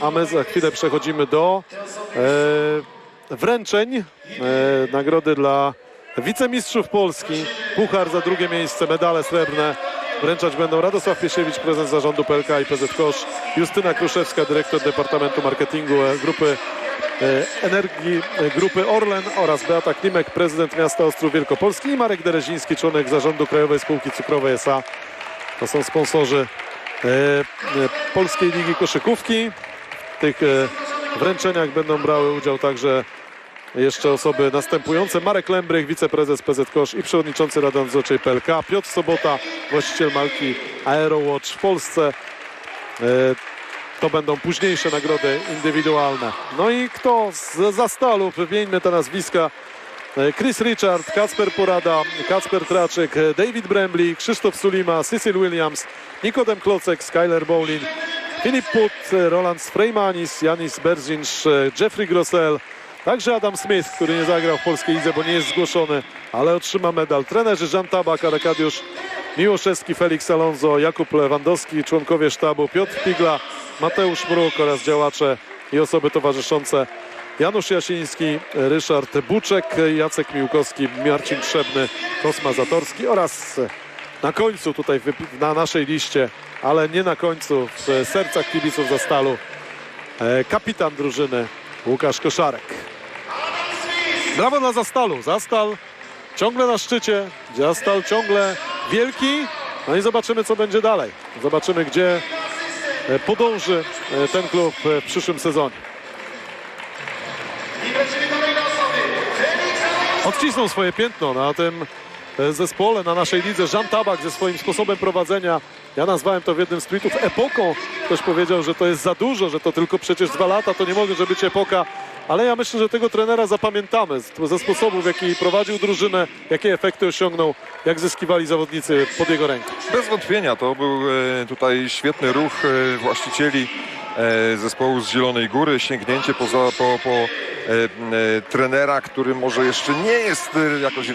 a my za chwilę przechodzimy do e, wręczeń e, nagrody dla wicemistrzów Polski. Puchar za drugie miejsce, medale srebrne. Wręczać będą Radosław Piesiewicz, prezes zarządu PLK i PZ Kosz, Justyna Kruszewska, dyrektor Departamentu Marketingu e, Grupy e, Energii e, Grupy Orlen oraz Beata Klimek, prezydent miasta Ostrów Wielkopolski i Marek Dereziński, członek zarządu Krajowej Spółki Cukrowej S.A. To są sponsorzy Polskiej Ligi Koszykówki. Tych e, wręczeniach będą brały udział także jeszcze osoby następujące. Marek Lembrych, wiceprezes PZ Kosz i przewodniczący Rady Nadzorczej PLK. Piotr Sobota, właściciel marki Aerowatch w Polsce. E, To będą późniejsze nagrody indywidualne. No i kto z zastalów, wymieńmy te nazwiska. E, Chris Richard, Kacper Porada, Kacper Traczyk, David Brembli, Krzysztof Sulima, Cecil Williams, Nikodem Klocek, Skyler Bowlin, Filip Put, Roland Freymanis, Janis Berzinsz, Jeffrey Grossel, także Adam Smith, który nie zagrał w polskiej lidze, bo nie jest zgłoszony, ale otrzyma medal. Trenerzy Żan Tabak, Arkadiusz Miłoszewski, Felix Alonso, Jakub Lewandowski, członkowie sztabu Piotr Pigla, Mateusz Mruk oraz działacze i osoby towarzyszące Janusz Jasiński, Ryszard Buczek, Jacek Miłkowski, Marcin Trzebny, Kosma Zatorski oraz na końcu tutaj na naszej liście, ale nie na końcu, w sercach kibiców za stalu, e, kapitan drużyny Łukasz Koszarek. Brawo dla Zastalu. Zastal ciągle na szczycie, Zastal ciągle wielki. No i zobaczymy, co będzie dalej. Zobaczymy, gdzie e, podąży e, ten klub w przyszłym sezonie. Odcisnął swoje piętno na tym zespole, na naszej lidze. Jean Tabak ze swoim sposobem prowadzenia. Ja nazwałem to w jednym z tweetów epoką. Ktoś powiedział, że to jest za dużo, że to tylko przecież dwa lata, to nie może być epoka. Ale ja myślę, że tego trenera zapamiętamy ze sposobu, w jaki prowadził drużynę, jakie efekty osiągnął, jak zyskiwali zawodnicy pod jego ręką. Bez wątpienia to był e, tutaj świetny ruch e, właścicieli e, zespołu z Zielonej Góry, sięgnięcie poza, po, po e, e, trenera, który może jeszcze nie jest e, jakoś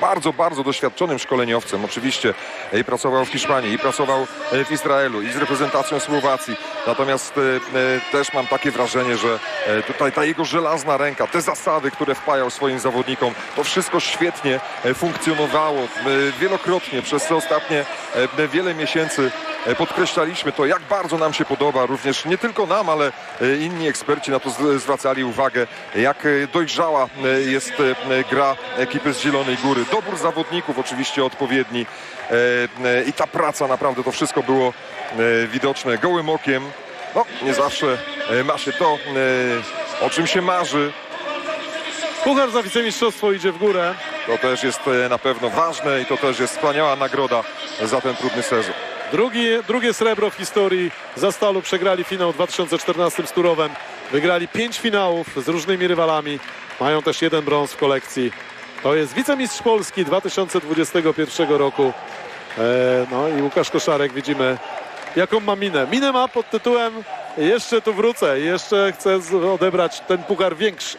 bardzo, bardzo doświadczonym szkoleniowcem. Oczywiście e, i pracował w Hiszpanii, i pracował e, w Izraelu, i z reprezentacją Słowacji. Natomiast e, e, też mam takie wrażenie, że e, tutaj ta jego żelazna ręka, te zasady, które wpajał swoim zawodnikom, to wszystko świetnie e, funkcjonowało. E, Wielokrotnie przez te ostatnie e, wiele miesięcy e, podkreślaliśmy to, jak bardzo nam się podoba. Również nie tylko nam, ale e, inni eksperci na to zwracali uwagę, jak e, dojrzała e, jest e, gra ekipy z Zielonej Góry. Dobór zawodników oczywiście odpowiedni e, e, i ta praca naprawdę to wszystko było e, widoczne gołym okiem. No, nie zawsze e, ma się to, e, o czym się marzy. Puchar za wicemistrzostwo idzie w górę. To też jest e, na pewno ważne i to też jest wspaniała nagroda za ten trudny sezon. Drugi, drugie srebro w historii za Stalu przegrali finał w 2014 z Turowem. Wygrali pięć finałów z różnymi rywalami. Mają też jeden brąz w kolekcji. To jest wicemistrz Polski 2021 roku. E, no i Łukasz Koszarek widzimy jaką ma minę. Minę ma pod tytułem jeszcze tu wrócę, jeszcze chcę odebrać ten puchar większy.